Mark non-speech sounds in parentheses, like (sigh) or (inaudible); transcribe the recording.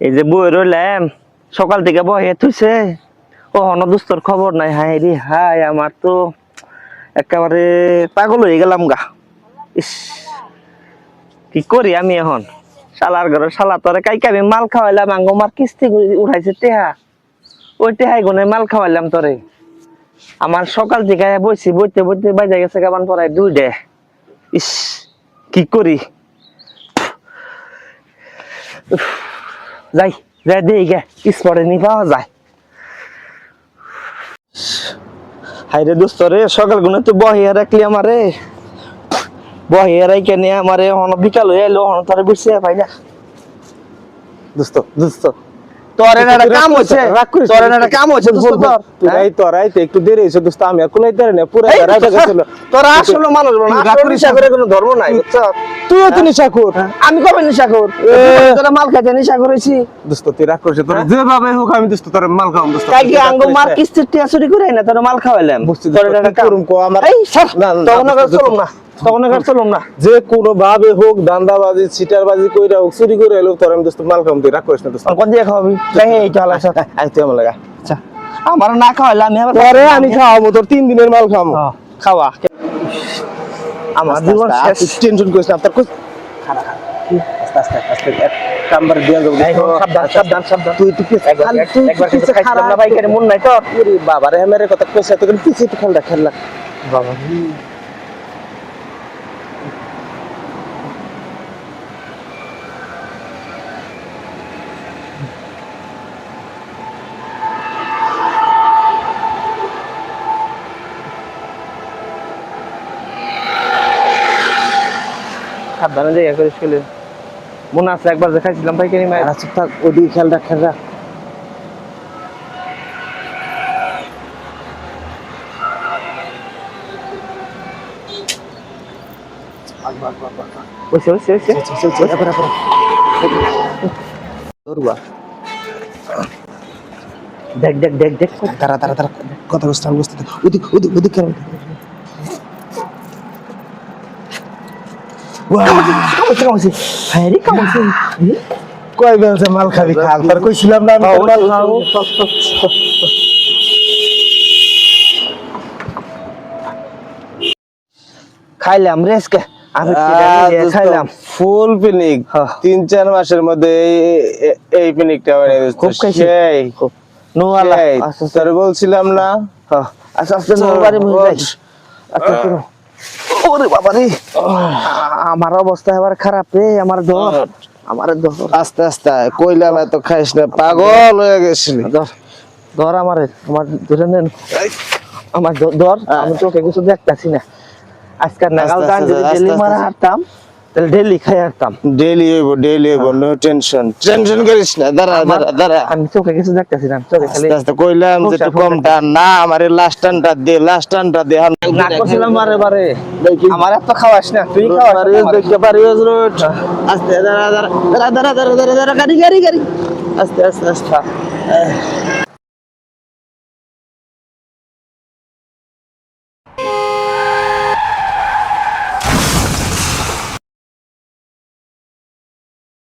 এই যে বই রইলাম সকাল থেকে বহে থুইছে ও হন দুস্তর খবর নাই হাই রে হাই আমার তো একেবারে পাগল হয়ে গেলাম গা। ইস কি করি আমি এখন? শালার ঘরে শালা তোরে কাইকে আমি মাল খাওয়াইলাম? আঙ্গ মার কিস্তি উঠাইছে টেহা? ওই টেহাই গুনে মাল খাওয়াইলাম তোরে। আমার সকাল থেকে বইছি বইতে বইতে বাজে গেছে কেমন পড়ায় দুই ডে ইস কি করি? উফ, যাই যাই গে স্পটে নি পাওয়া যায় হাইরে দোস্ত রে, সকাল গুনে তো বহিয়া রাখলি আমারে। বহিয়া রাইকে নিয়ে আমারে হন বিকাল হয়ে এলো হন তোরে বুঝছে পাই না দোস্ত দোস্ত। তোর একটা কাম হচ্ছে। একটা হচ্ছে দোস্ত হ্যাঁ? তো রাইতে একটু দেরি হয়েছে দোস্ত আমি আর কোনাইতে পারি না পুরো এই গেছিল। তোরা আসলে মানুষ বলো না আসলে করিস করে কোনো ধর্ম নাই বুঝছ? তুইও তো নিশাকুর আমি কবে নেশা কর তোরা মাল খাইতে নেশা করেছি। দোস্ত তুই রাগ করিস না, তোর যেভাবে হোক আমি দোস্ত তোর মাল খাওয়াম দোস্ত। আঙ্গ মার। কিস্তির টিয়া চুরি করে না তোরা মাল খাওয়াইলাম। তোর একটা কাম। কো আমার এই না, দোস্ত, চলুম না। তখন আর না। যে কোনো ভাবে হোক দান্দাবাজি সিটারবাজি কইরা হোক চুরি করে এলো তোর আমি দোস্ত মাল তুই রাগ করিস না দোস্ত। কোন দিয়ে খাওয়াবি? এই চল (laughs) আসো আই তুই আমার লাগা। আচ্ছা। আমার না খাওয়াইলে আমি আবার পরে আমি খাওয়াবো তোর তিন দিনের মাল হ্যাঁ, খাওয়া। আমার জীবন শেষ টেনশন করিস না আপনার কই আস্তে আস্তে আস্তে এক কামবার যাব সাবধান সাবধান সাবধান। তুই তুই একবার খালি তুই একবার কিন্তু পিছে খাইছিলাম খারাপ না ভাইকারে মন নাই তো। বাবা রে আমার কথা কইছে তো কিন্তু খেললা বাবা। সাবধানে করে খেলে মনে আছে একবার দেখাইছিলাম ভাইকারি মায়ের। আচ্ছা থাক ওদিকে খেলরা বসে বসে বসে দেখ দেখ দেখ দেখ। তারা তারা তারা কথা বুঝতে বুঝতে ওদিক ওদিক ওদিক খেল কামছে কামছে হ্যাঁ রে কামছে কয় বেলছে মাল খাবি খা আর কইছিলাম না আমি মাল খাব। খাইলাম রে আজকে। আমি খাইলাম। ফুল পিনিক। তিন চার মাসের মধ্যে এই- পিনিকটা। খুব খাইছি। খুব। নোয়ালা সেই। আস্তে আস্তে তোরে বলছিলাম না। হ্যাঁ, আস্তে আস্তে মরে যাই আস্তে আস্তে নো। ওরে বাবা রে আমার অবস্থা এবার খারাপ রে আমার ধর আমার ধর আস্তে আস্তে। কইলাম এত খাইস না পাগল হয়ে গেছিলি। ধর ধর আমারে আমার ধরে নেন আমার ধর আমি চোখে কিছু দেখতাছি না। আজকাল নাগাল গান যদি ডেলি মারা হাঁটতাম। তাহলে ডেলি খাই হাঁটতাম ডেলি হইব ডেলি হইব নো টেনশন টেনশন করিস না দাঁড়া দাঁড়া দাঁড়া। আমি চোখে কিছু দেখতাছি না চোখে খালি আস্তে কইলাম যে একটু কম টান। না আমার লাস্ট টানটা দে লাস্ট টানটা দে না করছিলাম বারে বারে। আমার এত খাওয়াস না তুই খাওয়াস আমারে। দেখতে রোড আস্তে দাঁড়া দাঁড়া দাঁড়া দাঁড়া দাঁড়া দাঁড়া গাড়ি গাড়ি গাড়ি। আস্তে আস্তে আস্তে।